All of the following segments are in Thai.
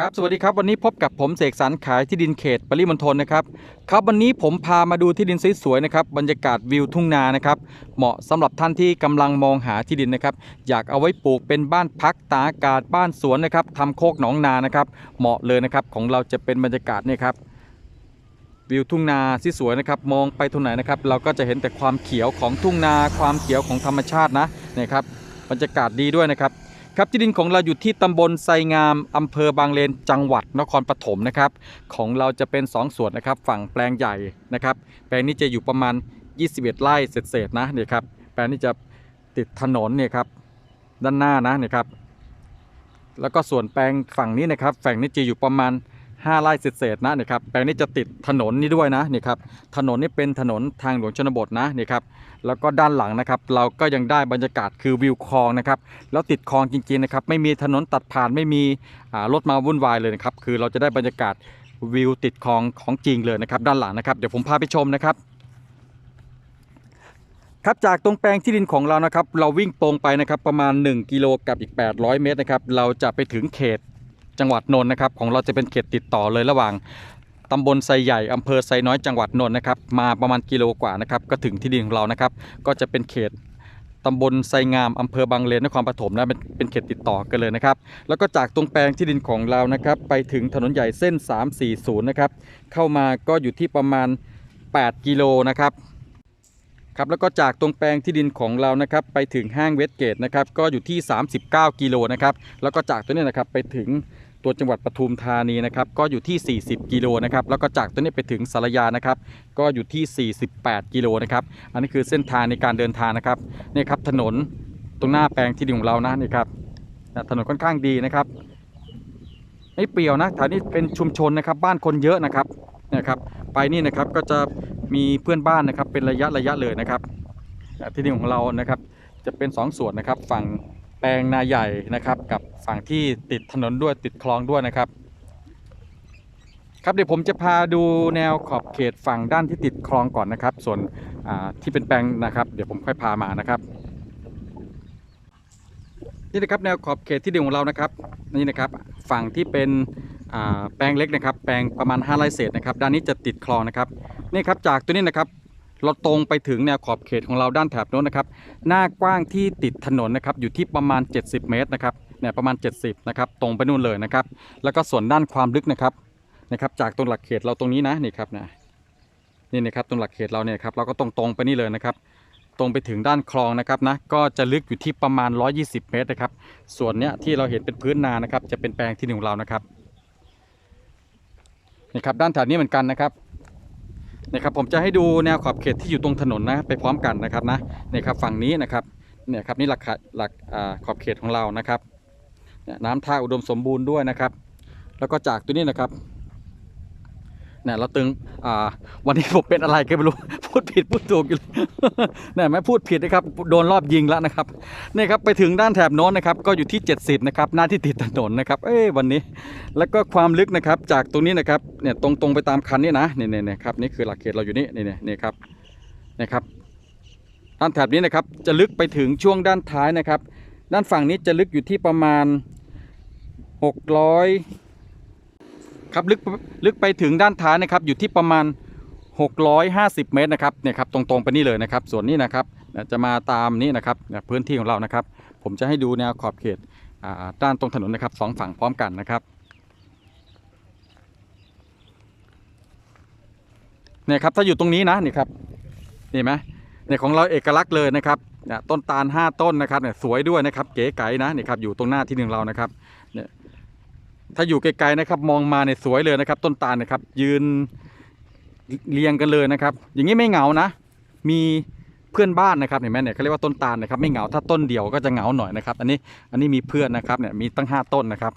ครับสวัสดีครับวันนี้พบกับผมเสกสรรขายที่ดินเขตปริมณฑลนะครับครับวันนี้ผมพามาดูที่ดินสวยๆนะครับบรรยากาศวิวทุ่งนานะครับเหมาะสำหรับท่านที่กำลังมองหาที่ดินนะครับอยากเอาไว้ปลูกเป็นบ้านพักตากอากาศบ้านสวนนะครับทำโคกหนองนานะครับเหมาะเลยนะครับของเราจะเป็นบรรยากาศเนี่ยครับวิวทุ่งนาที่สวยนะครับมองไปตรงไหนนะครับเราก็จะเห็นแต่ความเขียวของทุ่งนา ความเขียวของธรรมชาตินะเนี่ยครับบรรยากาศดีด้วยนะครับ ครับที่ดินของเราอยู่ที่ตำบลไซงามอำเภอบางเลนจังหวัดนครปฐมนะครับของเราจะเป็น 2 ส่วนนะครับ ฝั่งแปลงใหญ่นะครับแปลงนี้จะอยู่ประมาณ 21 ไร่เศษๆนะเนี่ยครับแปลงนี้จะติดถนนเนี่ยครับด้านหน้านะเนี่ยครับแล้วก็ส่วนแปลงฝั่งนี้นะครับฝั่งนี้จะอยู่ประมาณ 5ไร่เศษๆนะเนี่ยครับแปลงนี้จะติดถนนนี้ด้วยนะเนี่ยครับถนนนี่เป็นถนนทางหลวงชนบทนะเนี่ยครับแล้วก็ด้านหลังนะครับ เราก็ยังได้บรรยากาศคือวิวคลองนะครับแล้วติดคลองจริงๆนะครับไม่มีถนนตัดผ่านไม่มีรถมาวุ่นวายเลยนะครับคือเราจะได้บรรยากาศวิวติดคลองของจริงเลยนะครับ ด้านหลังนะครับเดี๋ยวผมพาไปชมนะครับครับจากตรงแปลงที่ดินของเรานะครับ เราวิ่งตรงไปนะครับประมาณ 1 กิโลกับอีก 800 เมตรนะครับ เราจะไปถึงเขต จังหวัดนนท์นะครับ ของเราจะเป็นเขตติดต่อเลยระหว่างตำบลไซใหญ่อำเภอไซน้อยจังหวัดนนท์นะครับ มาประมาณกิโลกว่านะครับ ก็ถึงที่ดินของเรานะครับ ก็จะเป็นเขตตำบลไซงามอำเภอบางเลนนครปฐมนะเป็นเป็นเขตติดต่อกันเลยนะครับ แล้วก็จากตรงแปลงที่ดินของเรานะครับ ไปถึงถนนใหญ่เส้น 340 นะครับ เข้ามาก็อยู่ที่ประมาณ 8 กิโลนะครับครับแล้วก็จากตรงแปลงที่ดินของเรานะครับ ไปถึงห้างเวสเกตนะครับ ก็อยู่ที่ 39 กิโลนะครับ แล้วก็จากตัวนี้นะครับไปถึง ตัวจังหวัดปทุมธานีนะครับก็อยู่ที่ 40 กิโลนะครับแล้วก็จากตัวนี้ไปถึงสารยานะครับก็อยู่ที่ 48 กิโลนะครับอันนี้คือเส้นทางในการเดินทางนะครับนี่ครับถนนตรงหน้าแปลงที่ดินของเรานะนี่ครับถนนค่อนข้างดีนะครับไม่เปรี่ยวนะแถวนี้เป็นชุมชนนะครับบ้านคนเยอะนะครับนี่ครับไปนี่นะครับก็จะมีเพื่อนบ้านนะครับเป็นระยะระยะเลยนะครับที่ดินของเรานะครับจะเป็นสองส่วนนะครับฝั่ง ปลงนาใหญ่นะครับ กับฝั่งที่ติดถนนด้วยติดคลองด้วยนะครับ ครับเดี๋ยวผมจะพาดูแนวขอบเขตฝั่งด้านที่ติดคลองก่อนนะครับ ส่วนอ่าที่เป็นแปลงนะครับ เดี๋ยวผมค่อยพามานะครับนี่นะครับแนวขอบเขตที่ดินของเรานะครับนี่นะครับฝั่งที่เป็นอ่าแปลงเล็กนะครับ แปลงประมาณ5ไร่เศษนะครับ ด้านนี้จะติดคลองนะครับนี่ครับจากตัวนี้นะครับ เราตรงไปถึงแนวขอบเขตของเราด้านแถบโน้นนะครับ หน้ากว้างที่ติดถนนนะครับอยู่ที่ประมาณ 70 เมตรนะครับเนี่ยประมาณ 70นะครับตรงไปนู่นเลยนะครับ แล้วก็ส่วนด้านความลึกนะครับนะครับ จากตรงหลักเขตเราตรงนี้นะนี่ครับนะนี่นะครับตรงหลักเขตเราเนี่ยครับเราก็ตรงตรงไปนี่เลยนะครับตรงไปถึงด้านคลองนะครับนะก็จะลึกอยู่ที่ประมาณ 120 เมตรนะครับ ส่วนเนี้ยที่เราเห็นเป็นพื้นนานะครับ จะเป็นแปลงที่หนึ่งของเรานะครับนี่ครับด้านแถวนี้เหมือนกันนะครับ นี่ครับผมจะให้ดูแนวขอบเขตที่อยู่ตรงถนนนะไปพร้อมกันนะครับนะนี่ครับฝั่งนี้นะครับเนี่ยครับนี่หลักขะหลักอาขอบเขตของเรานะครับเนี่ยน้ำท่าอุดมสมบูรณ์ด้วยนะครับ แล้วก็จากตัวนี้นะครับ เนี่ยเราตึงอ่าวันนี้ผมเป็นอะไรก็ไม่รู้ พูดผิดพูดถูกอยู่เนี่ยไม่พูดผิดนะครับ โดนรอบยิงแล้วนะครับนี่ครับไปถึงด้านแถบโน้นนะครับ ก็อยู่ที่ 70 นะครับ หน้าที่ติดถนนนะครับ เอ้ยวันนี้ แล้วก็ความลึกนะครับ จากตรงนี้นะครับ เนี่ยตรงตรงไปตามคันนี้นะเนี่นี่นี่ครับนี่คือหลักเขตเราอยู่นี่เนี่นี่นี่ยครับนี่ครับ ด้านแถบนี้นะครับ จะลึกไปถึงช่วงด้านท้ายนะครับ ด้านฝั่งนี้จะลึกอยู่ที่ประมาณ 600 ครับลึกลึกไปถึงด้านท้ายนะครับอยู่ที่ประมาณ 650 เมตรนะครับเนี่ยครับตรงๆไปนี่เลยนะครับ ส่วนนี้นะครับจะมาตามนี้นะครับเนี่ยพื้นที่ของเรานะครับ ผมจะให้ดูแนวขอบเขตอ่าด้านตรงถนนนะครับสองฝั่งพร้อมกันนะครับเนี่ยครับถ้าอยู่ตรงนี้นะนี่ครับนี่ไหมเนี่ยของเราเอกลักษณ์เลยนะครับเนี่ยต้นตาล 5 ต้นนะครับเนี่ยสวยด้วยนะครับเก๋ไก๋นะนี่ครับอยู่ตรงหน้าที่หนึ่งเรานะครับเนี่ย ถ้าอยู่ไกลๆนะครับ มองมาเนี่ยสวยเลยนะครับ ต้นตาลนะครับ ยืนเรียงกันเลยนะครับ อย่างนี้ไม่เหงานะ มีเพื่อนบ้านนะครับเห็นไหมเนี่ยเขาเรียกว่าต้นตาลนะครับ ไม่เหงาถ้าต้นเดียวก็จะเหงาหน่อยนะครับ อันนี้อันนี้มีเพื่อนนะครับเนี่ยมีตั้งห้าต้นนะครับ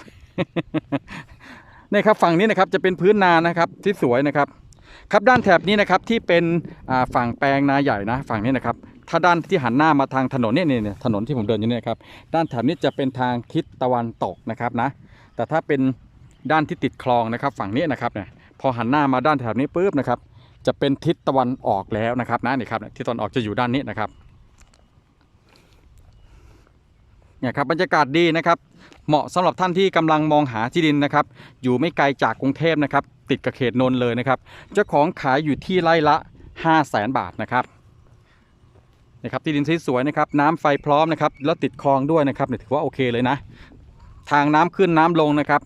เนี่ยครับฝั่งนี้นะครับจะเป็นพื้นนานะครับที่สวยนะครับ ครับด้านแถบนี้นะครับที่เป็นฝั่งแปลงนาใหญ่นะ ฝั่งนี้นะครับ ถ้าด้านที่หันหน้ามาทางถนนเนี่ยเนี่ยเนี่ยถนนที่ผมเดินอยู่เนี่ยครับด้านแถบนี้จะเป็นทางทิศตะวันตกนะครับนะ แต่ถ้าเป็นด้านที่ติดคลองนะครับ ฝั่งนี้นะครับเนี่ยพอหันหน้ามาด้านแถบนี้ปุ๊บนะครับ จะเป็นทิศตะวันออกแล้วนะครับนะนี่ครับทิศตะวันออกจะอยู่ด้านนี้นะครับเนี่ยครับบรรยากาศดีนะครับเหมาะสำหรับท่านที่กำลังมองหาที่ดินนะครับ อยู่ไม่ไกลจากกรุงเทพนะครับ ติดกับเขตนนท์เลยนะครับเจ้าของขายอยู่ที่ไร่ละ 5 0 0แสนบาทนะครับนี่ครับที่ดินสวยๆนะครับ น้ำไฟพร้อมนะครับ แล้วติดคลองด้วยนะครับเนี่ยถือว่าโอเคเลยนะ ทางน้ำขึ้นน้ำลงนะครับ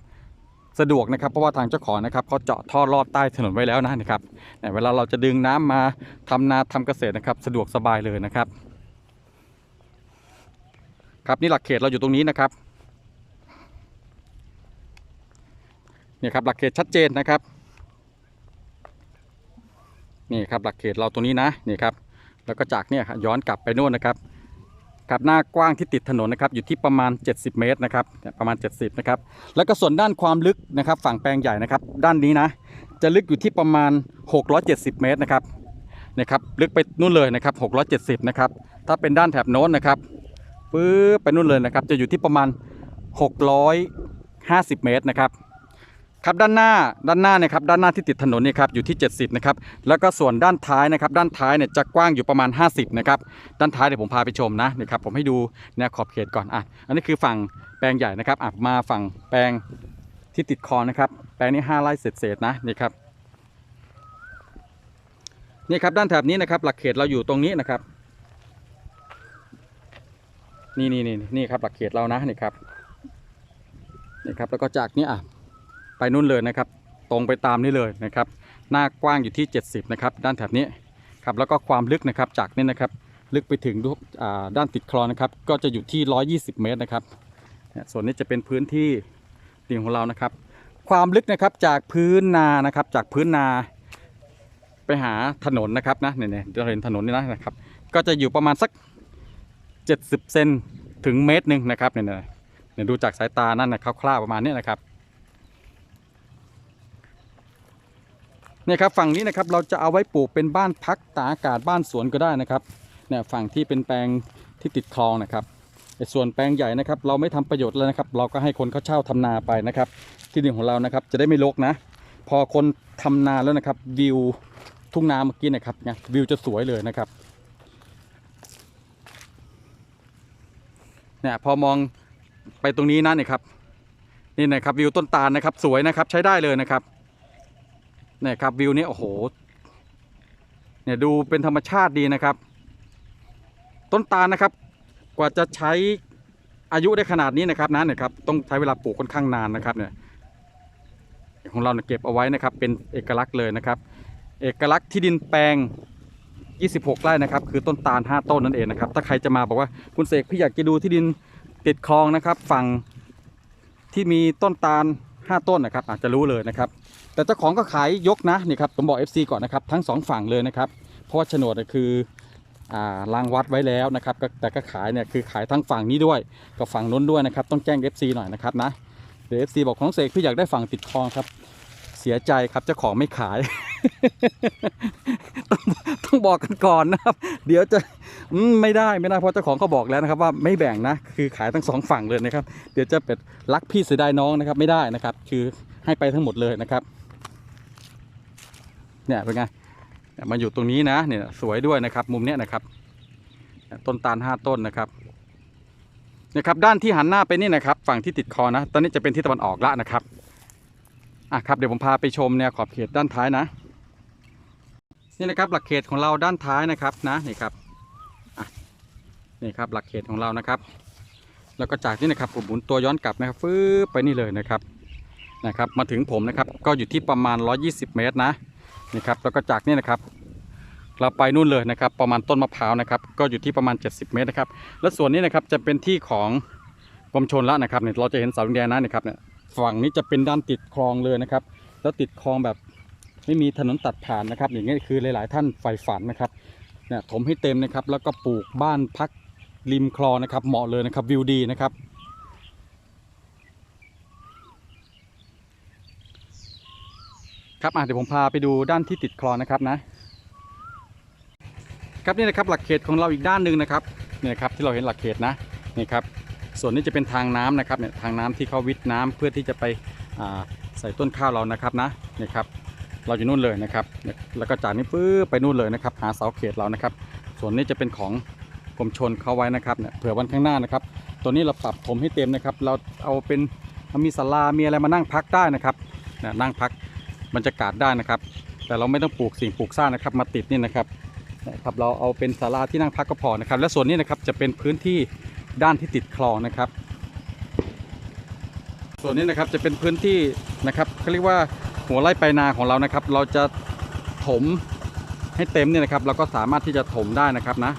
สะดวกนะครับเพราะว่าทางเจ้าของนะครับเขาเจาะท่อลอดใต้ถนนไว้แล้วนะนะครับเนี่ยเวลาเราจะดึงน้ำมาทำนาทำเกษตรนะครับ สะดวกสบายเลยนะครับ ครับนี่หลักเขตเราอยู่ตรงนี้นะครับเนี่ยครับหลักเขตชัดเจนนะครับนี่ครับหลักเขตเราตรงนี้นะนี่ครับแล้วก็จากเนี่ยครับย้อนกลับไปโน่นนะครับ ครับหน้ากว้างที่ติดถนนนะครับอยู่ที่ประมาณ 70 เมตรนะครับประมาณ 70นะครับแล้วก็ส่วนด้านความลึกนะครับฝั่งแปลงใหญ่นะครับด้านนี้นะจะลึกอยู่ที่ประมาณ 670 เมตรนะครับนี่ยครับลึกไปนู่นเลยนะครับ670นะครับถ้าเป็นด้านแถบโน้นนะครับปื๊บไปนู่นเลยนะครับจะอยู่ที่ประมาณ 650 เมตรนะครับ ครับด้านหน้าด้านหน้าเนะครับด้านหน้าที่ติดถนนเนี่ยครับอยู่ที่ 70นะครับแล้วก็ส่วนด้านท้ายนะครับด้านท้ายเนี่ยจะกว้างอยู่ประมาณ 50นะครับด้านท้ายเดี๋ยวผมพาไปชมนะนี่ครับผมให้ดูแนวขอบเขตก่อนอะอันนี้คือฝั่งแปลงใหญ่นะครับอะมาฝั่งแปลงที่ติดคอนะครับแปลงนี้5ไร่เศษๆนะนี่ครับนี่ครับด้านแถบนี้นะครับหลักเขตเราอยู่ตรงนี้นะครับ นี่นี่นี่นี่ครับหลักเขตเรานะนี่ครับนี่ครับแล้วก็จากนี้อะ ไปนู่นเลยนะครับ ตรงไปตามนี่เลยนะครับ หน้ากว้างอยู่ที่ 70 นะครับ ด้านแถบนี้ครับแล้วก็ความลึกนะครับจากนี่นะครับ ลึกไปถึงด้านติดคลองนะครับ ก็จะอยู่ที่ 120 เมตรนะครับเนี่ยส่วนนี้จะเป็นพื้นที่ดินของเรานะครับ ความลึกนะครับจากพื้นนานะครับ จากพื้นนาไปหาถนนนะครับนะเนี่ยเนี่ยเราเห็นถนนนี่นะนะครับ ก็จะอยู่ประมาณสัก 70 เซนถึงเมตรหนึ่งนะครับเนี่ยเนี่ยเนี่ยดูจากสายตานั่นนะคร่าวๆประมาณนี้นะครับ เนี่ยครับฝั่งนี้นะครับเราจะเอาไว้ปลูกเป็นบ้านพักตากอากาศบ้านสวนก็ได้นะครับเนี่ยฝั่งที่เป็นแปลงที่ติดคลองนะครับส่วนแปลงใหญ่นะครับ เราไม่ทำประโยชน์เลยนะครับ เราก็ให้คนเขาเช่าทำนาไปนะครับ ที่ดินของเรานะครับจะได้ไม่รกนะ พอคนทำนาแล้วนะครับวิวทุ่งนาเมื่อกี้นะครับเนี่ยวิวจะสวยเลยนะครับเนี่ยพอมองไปตรงนี้นะเนี่ยครับนี่นะครับวิวต้นตาลนะครับ สวยนะครับใช้ได้เลยนะครับ เนี่ยครับวิวนี้โอ้โห เนี่ยดูเป็นธรรมชาติดีนะครับ ต้นตาลนะครับ กว่าจะใช้อายุได้ขนาดนี้นะครับนะเนี่ยครับต้องใช้เวลาปลูกค่อนข้างนานนะครับเนี่ยของเราเนี่ยเก็บเอาไว้นะครับเป็นเอกลักษณ์เลยนะครับ เอกลักษณ์ที่ดินแปลง 26 ไร่นะครับ คือต้นตาล 5 ต้นนั่นเองนะครับ ถ้าใครจะมาบอกว่าคุณเสกพี่อยากจะดูที่ดินติดคลองนะครับ ฝั่งที่มีต้นตาล 5 ต้นนะครับอาจจะรู้เลยนะครับ แต่เจ้าของก็ขายยกนะนี่ครับผมบอก FC ก่อนนะครับทั้งสองฝั่งเลยนะครับ เพราะว่าโฉนดเนี่ยคือรางวัดไว้แล้วนะครับแต่ก็ขายเนี่ยคือขายทั้งฝั่งนี้ด้วยกับฝั่งนู้นด้วยนะครับต้องแจ้ง FC หน่อยนะครับนะเดี๋ยว FC บอกของเสกพี่อยากได้ฝั่งติดคลองครับ เสียใจครับเจ้าของไม่ขาย ต้องต้องบอกกันก่อนนะครับ เดี๋ยวจะไม่ได้ไม่ได้เพราะเจ้าของเขาบอกแล้วนะครับ ว่าไม่แบ่งนะ คือขายทั้งสองฝั่งเลยนะครับ เดี๋ยวจะเป็นรักพี่เสียดายน้องนะครับ ไม่ได้นะครับ คือให้ไปทั้งหมดเลยนะครับ เนี่ยเป็นไงเนี่ยมาอยู่ตรงนี้นะเนี่ยสวยด้วยนะครับ มุมเนี้ยนะครับ ต้นตาลห้าต้นนะครับนะครับด้านที่หันหน้าไปนี่นะครับ ฝั่งที่ติดคอนะ ตอนนี้จะเป็นที่ตะวันออกละนะครับ อะครับเดี๋ยวผมพาไปชมแนวขอบเขตด้านท้ายนะ นี่นะครับหลักเขตของเราด้านท้ายนะครับนะนี่ครับนี่ครับหลักเขตของเรานะครับ แล้วก็จากนี้นะครับผมหมุนตัวย้อนกลับนะครับฟื้ไปนี่เลยนะครับนะครับ มาถึงผมนะครับก็อยู่ที่ประมาณ 120 เมตรนะนี่ครับแล้วก็จากนี่นะครับ เราไปนู่นเลยนะครับ ประมาณต้นมะพร้าวนะครับ ก็อยู่ที่ประมาณ 70 เมตรนะครับ และส่วนนี้นะครับจะเป็นที่ของกรมชนละนะครับเนี่ยเราจะเห็นเสาแดงนะนี่ครับเนี่ย ฝั่งนี้จะเป็นด้านติดคลองเลยนะครับ แล้วติดคลองแบบไม่มีถนนตัดผ่านนะครับ อย่างนี้คือหลาย ๆ ท่านใฝ่ฝันนะครับเนี่ยถมให้เต็มนะครับ แล้วก็ปลูกบ้านพักริมคลองนะครับเหมาะเลยนะครับวิวดีนะครับครับอะเดี๋ยวผมพาไปดูด้านที่ติดคลองนะครับนะครับนี่นะครับหลักเขตของเราอีกด้านหนึ่งนะครับเนี่ยครับที่เราเห็นหลักเขตนะนี่ครับ ส่วนนี้จะเป็นทางน้ำนะครับเนี่ยทางน้ำที่เขาวิทน้ำเพื่อที่จะไปใส่ต้นข้าวเรานะครับนะนี่ครับเราอยู่นู่นเลยนะครับ แล้วก็จากนี้ปื้อไปนู่นเลยนะครับ หาเสาเขตเรานะครับ ส่วนนี้จะเป็นของกรมชนเขาไว้นะครับเนี่ยเผื่อวันข้างหน้านะครับ ตัวนี้เราปรับถมให้เต็มนะครับ เราเอาเป็นมีศาลามีอะไรมานั่งพักได้นะครับน,นั่งพักบรรยากาศได้นะครับ แต่เราไม่ต้องปลูกสิ่งปลูกสร้างนะครับ มาติดนี่นะครับนะครับเราเอาเป็นศาลาที่นั่งพักก็พอนะครับ และส่วนนี้นะครับจะเป็นพื้นที่ ด้านที่ติดคลองนะครับ ส่วนนี้นะครับจะเป็นพื้นที่นะครับเขาเรียกว่าหัวไร่ไปลายนาของเรานะครับ เราจะถมให้เต็มเนี่ยนะครับ เราก็สามารถที่จะถมได้นะครับนะ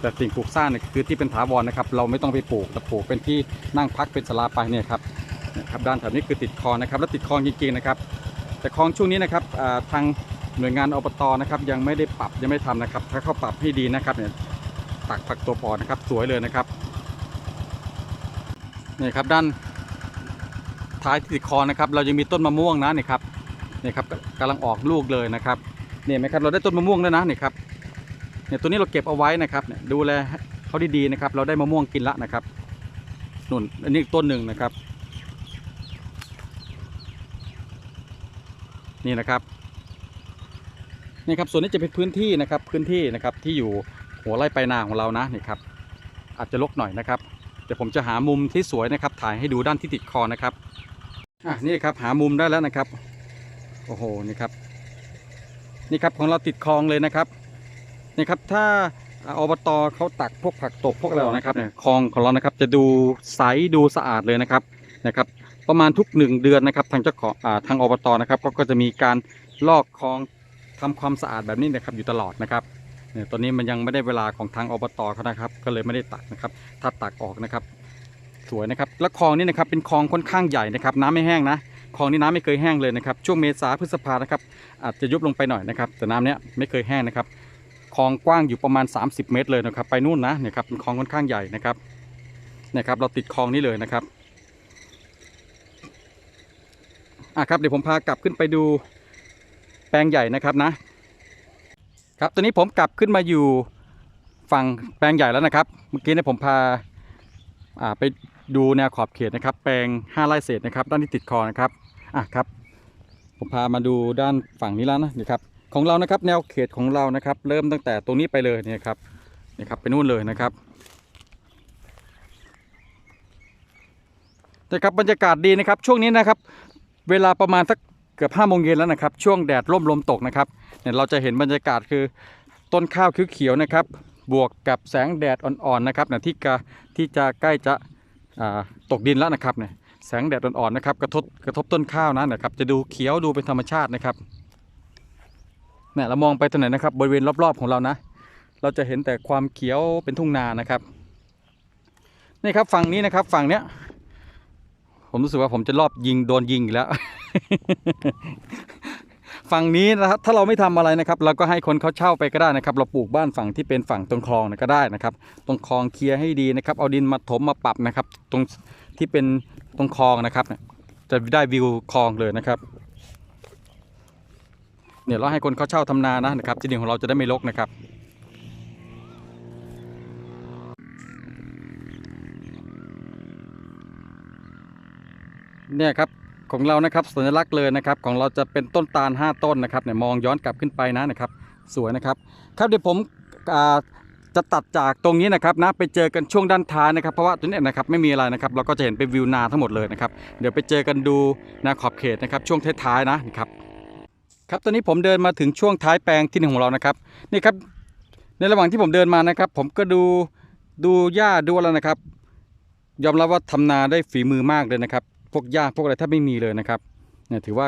แต่สิ่งปลูกสร้างเนี่ยคือที่เป็นถาวรนะครับ เราไม่ต้องไปปลูกแต่ปลูกเป็นที่นั่งพักเป็นศาลาไปเนี่ยครับนะครับด้านแถวนี้คือติดคลองนะครับ และติดคลองจริงๆนะครับ แต่คลองช่วงนี้นะครับทางหน่วยงานอบตนะครับ ยังไม่ได้ปรับยังไม่ทำนะครับ ถ้าเขาปรับให้ดีนะครับเนี่ยตักผักตัวปอนะครับ สวยเลยนะครับ นี่ครับด้านท้ายที่ติดคอนะครับ เรายังมีต้นมะม่วงนะนี่ครับนี่ครับกำลังออกลูกเลยนะครับเนี่ยไหมครับเราได้ต้นมะม่วงแล้วนะนี่ครับเนี่ยตัวนี้เราเก็บเอาไว้นะครับเนี่ยดูแลเขาดีๆนะครับ เราได้มะม่วงกินละนะครับนุ่นอันนี้อีกต้นหนึ่งนะครับ นี่นะครับนี่ครับส่วนนี้จะเป็นพื้นที่นะครับพื้นที่นะครับที่อยู่หัวไร่ไปลายนาของเรานะนี่ครับอาจจะรกหน่อยนะครับ เดี๋ยวผมจะหามุมที่สวยนะครับ ถ่ายให้ดูด้านที่ติดคอนะครับอะนี่ครับหามุมได้แล้วนะครับ โอ้โหนี่ครับ นี่ครับของเราติดคลองเลยนะครับนี่ครับถ้าอบตเขาตักพวกผักตบพวกอะไรนะครับคลองของเรานะครับจะดูใสดูสะอาดเลยนะครับนะครับ ประมาณทุกหนึ่งเดือนนะครับ ทางเจ้าของทางอบตนะครับ ก็จะมีการลอกคลองทำความสะอาดแบบนี้นะครับอยู่ตลอดนะครับ เนี่ยตอนนี้มันยังไม่ได้เวลาของทางอบตเขานะครับ ก็เลยไม่ได้ตักนะครับ ถ้าตักออกนะครับ สวยนะครับ แล้วคลองนี้นะครับเป็นคลองค่อนข้างใหญ่นะครับ น้ำไม่แห้งนะคลองนี้น้ำไม่เคยแห้งเลยนะครับ ช่วงเมษาพฤษภานะครับ อาจจะยุบลงไปหน่อยนะครับ แต่น้ำเนี้ยไม่เคยแห้งนะครับ คลองกว้างอยู่ประมาณ 30 เมตรเลยนะครับ ไปนู่นนะเนี่ยครับเป็นคลองค่อนข้างใหญ่นะครับ นะครับ เราติดคลองนี้เลยนะครับอะครับเดี๋ยวผมพากลับขึ้นไปดูแปลงใหญ่นะครับนะ ครับตอนนี้ผมกลับขึ้นมาอยู่ฝั่งแปลงใหญ่แล้วนะครับ เมื่อกี้เนี่ยผมพาาไปดูแนวขอบเขตนะครับ แปลง5ไร่เศษนะครับ ด้านที่ติดคอนะครับอะครับ ผมพามาดูด้านฝั่งนี้แล้วนะนี่ครับของเรานะครับ แนวเขตของเรานะครับ เริ่มตั้งแต่ตรงนี้ไปเลยเนี่ยครับนี่ครับไปนู่นเลยนะครับนะครับบรรยากาศดีนะครับ ช่วงนี้นะครับ เวลาประมาณสัก เกือบห้าโมงเย็นแล้วนะครับ ช่วงแดดร่มลมตกนะครับเนี่ยเราจะเห็นบรรยากาศคือต้นข้าวเขียวๆนะครับ บวกกับแสงแดดอ่อนๆนะครับเนี่ยที่กะที่จะใกล้จะตกดินแล้วนะครับเนี่ยแสงแดดอ่อนๆนะครับกระทบกระทบต้นข้าวนะนะครับจะดูเขียวดูเป็นธรรมชาตินะครับเนี่ยเรามองไปตรงไหนนะครับบริเวณรอบๆของเรานะ เราจะเห็นแต่ความเขียวเป็นทุ่งนานะครับนี่ครับฝั่งนี้นะครับฝั่งเนี้ย ผมรู้สึกว่าผมจะรอบยิงโดนยิงอีกแล้ว ฝั่งนี้นะครับถ้าเราไม่ทำอะไรนะครับ เราก็ให้คนเขาเช่าไปก็ได้นะครับ เราปลูกบ้านฝั่งที่เป็นฝั่งตรงคลองก็ได้นะครับ ตรงคลองเคลียร์ให้ดีนะครับ เอาดินมาถมมาปรับนะครับ ตรงที่เป็นตรงคลองนะครับ จะได้วิวคลองเลยนะครับเนี่ยเราให้คนเขาเช่าทำนานะนะครับที่ดินของเราจะได้ไม่รกนะครับ เนี่ยครับของเรานะครับสัญลักษณ์เลยนะครับ ของเราจะเป็นต้นตาล 5 ต้นนะครับเนี่ยมองย้อนกลับขึ้นไปนะนะครับ สวยนะครับ ครับเดี๋ยวผมจะตัดจากตรงนี้นะครับนะไปเจอกันช่วงด้านท้ายนะครับเพราะว่าตรงนี้นะครับไม่มีอะไรนะครับเราก็จะเห็นเป็นวิวนาทั้งหมดเลยนะครับเดี๋ยวไปเจอกันดูนาขอบเขตนะครับช่วงท้ายๆนะนี่ครับครับตอนนี้ผมเดินมาถึงช่วงท้ายแปลงที่หนึ่งของเรานะครับนี่ครับในระหว่างที่ผมเดินมานะครับ ผมก็ดูดูหญ้าดูอะไรนะครับ ยอมรับว่าทำนาได้ฝีมือมากเลยนะครับ พวกหญ้าพวกอะไรแทบไม่มีเลยนะครับเนี่ยถือว่า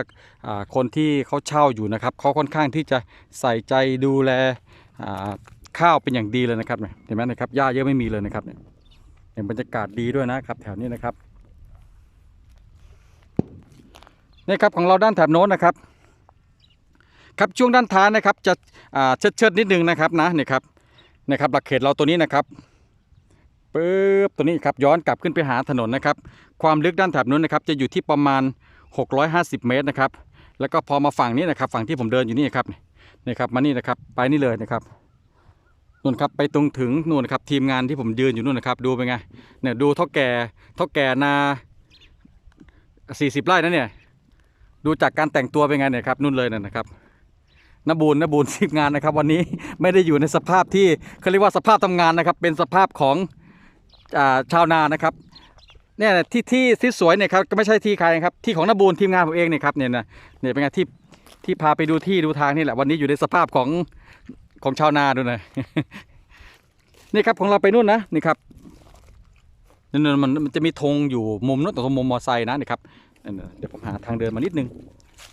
คนที่เขาเช่าอยู่นะครับเขาค่อนข้างที่จะใส่ใจดูแลข้าวเป็นอย่างดีเลยนะครับเห็นไหมนะครับหญ้าเยอะไม่มีเลยนะครับเนี่ยเห็นบรรยากาศดีด้วยนะครับ แถวนี้นะครับนี่ครับของเราด้านแถบโน้นนะครับ ครับช่วงด้านท้ายนะครับจะเชิดเชิดนิดนึงนะครับนะนี่ครับนะครับหลักเขตเราตัวนี้นะครับ ปึ๊บตัวนี้ครับย้อนกลับขึ้นไปหาถนนนะครับ ความลึกด้านแถบนู้นนะครับ จะอยู่ที่ประมาณ 650 เมตรนะครับ แล้วก็พอมาฝั่งนี้นะครับ ฝั่งที่ผมเดินอยู่นี่ครับนี่ครับมานี่นะครับ ไปนี่เลยนะครับนู่นครับไปตรงถึงนู่นครับทีมงานที่ผมยืนอยู่นู่นนะครับ ดูเป็นไงเนี่ยดูเท่าแก่เท่าแก่นา 40 ไร่นะเนี่ยดูจากการแต่งตัวเป็นไงเนี่ยครับนู่นเลยนะครับนบูลนบูลทีมงานนะครับ วันนี้ไม่ได้อยู่ในสภาพที่เขาเรียกว่าสภาพทำงานนะครับ เป็นสภาพของ ชาวนานะครับเนี่ยที่ที่ที่สวยเนี่ยครับก็ไม่ใช่ที่ใครนะครับที่ของนบูลทีมงานผมเองเนี่ยครับเนี่ยนะเนี่ยเป็นไงที่ที่พาไปดูที่ดูทางนี่แหละวันนี้อยู่ในสภาพของของชาวนาดูน่อยนี่ครับของเราไปนู่นนะนี่ครับนั่นมันมันจะมีธงอยู่มุมนู้นตรงมุมมอไซค์นะนี่ครับเดี๋ยวผมหาทางเดินมานิดนึง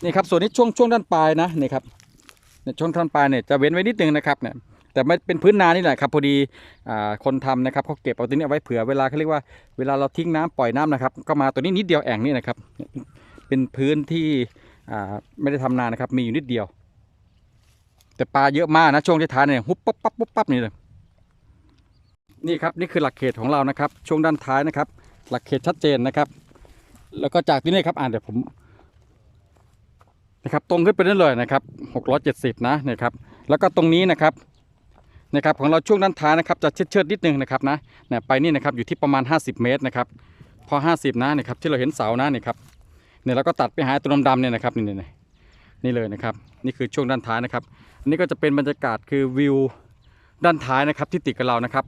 นี่ครับส่วนนี้ช่วงช่วงด้านปลายนะนี่ครับช่วงด้านปลายเนี่ยจะเว้นไว้นิดนึงนะครับเนี่ย แต่ไม่เป็นพื้นนานี่แหละครับพอดีอคนทำนะครับเขาเก็บเอาตัวนี้เอาไว้เผื่อเวลาเขาเรียกว่าเวลาเราทิ้งน้ำปล่อยน้ำนะครับ ก็มาตัวนี้นิดเดียวแอ่งนี่นะครับ เป็นพื้นที่ไม่ได้ทำนานนะครับ มีอยู่นิดเดียว แต่ปลาเยอะมากนะช่วงที่ท้ายเนี่ยหุบปั๊บปั๊บปุ๊บปั๊บนี่เลยนี่ครับนี่คือหลักเขตของเรานะครับ ช่วงด้านท้ายนะครับ หลักเขตชัดเจนนะครับ แล้วก็จากที่นี่ครับอ่านเดี๋ยวผมนะครับตรงขึ้นไปเรื่อยนะครับ 670 นะนะครับ แล้วก็ตรงนี้นะครับ นะครับของเราช่วงด้านท้ายนะครับจะเชิดเชิดนิดนึงนะครับนะเนี่ยไปนี่นะครับอยู่ที่ประมาณ 50 เมตรนะครับพอ 50 นะนี่ครับที่เราเห็นเสานะนี่ครับเนี่ยเราก็ตัดไปหาตัวดำๆเนี่ยนะครับนี่นี่นี่เลยนะครับ นี่คือช่วงด้านท้ายนะครับอันนี้ก็จะเป็นบรรยากาศคือวิวด้านท้ายนะครับที่ติดกับเรานะครับ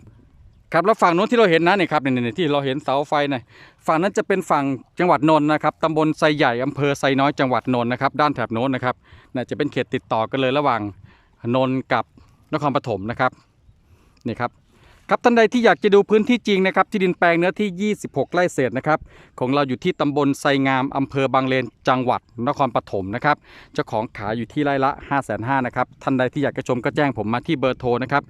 ครับแล้วฝั่งโน้นที่เราเห็นนะนี่ครับเนี่ยเนี่ยที่เราเห็นเสาไฟนะฝั่งนั้นจะเป็นฝั่งจังหวัดนนท์นะครับตำบลไซใหญ่อำเภอไซน้อยจังหวัดนนท์นะครับด้านแถบโน้นนะครับน่าจะเป็นเขตติดต่อกันเลยระหว่างนนท์กับ นครปฐมนะครับนี่ครับครับท่านใดที่อยากจะดูพื้นที่จริงนะครับที่ดินแปลงเนื้อที่ 26 ไร่เศษนะครับของเราอยู่ที่ตำบลไซงามอำเภอบางเลนจังหวัดนครปฐมนะครับเจ้าของขายอยู่ที่ไร่ละ 5 5 0 0 0นะครับท่านใดที่อยากจะชมก็แจ้งผมมาที่เบอร์โทรนะครับ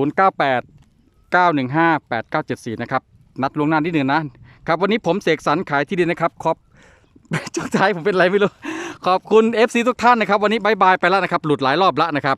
098 915 8974นะครับนัดล่วงหน้านิดหนึ่งนะครับวันนี้ผมเสกสรรขายที่ดินนะครับขอบช่วงท้ายผมเป็นไรไม่รู้ขอบคุณ FC ทุกท่านนะครับวันนี้บายบายไปแล้วนะครับหลุดหลายรอบแล้วนะครับ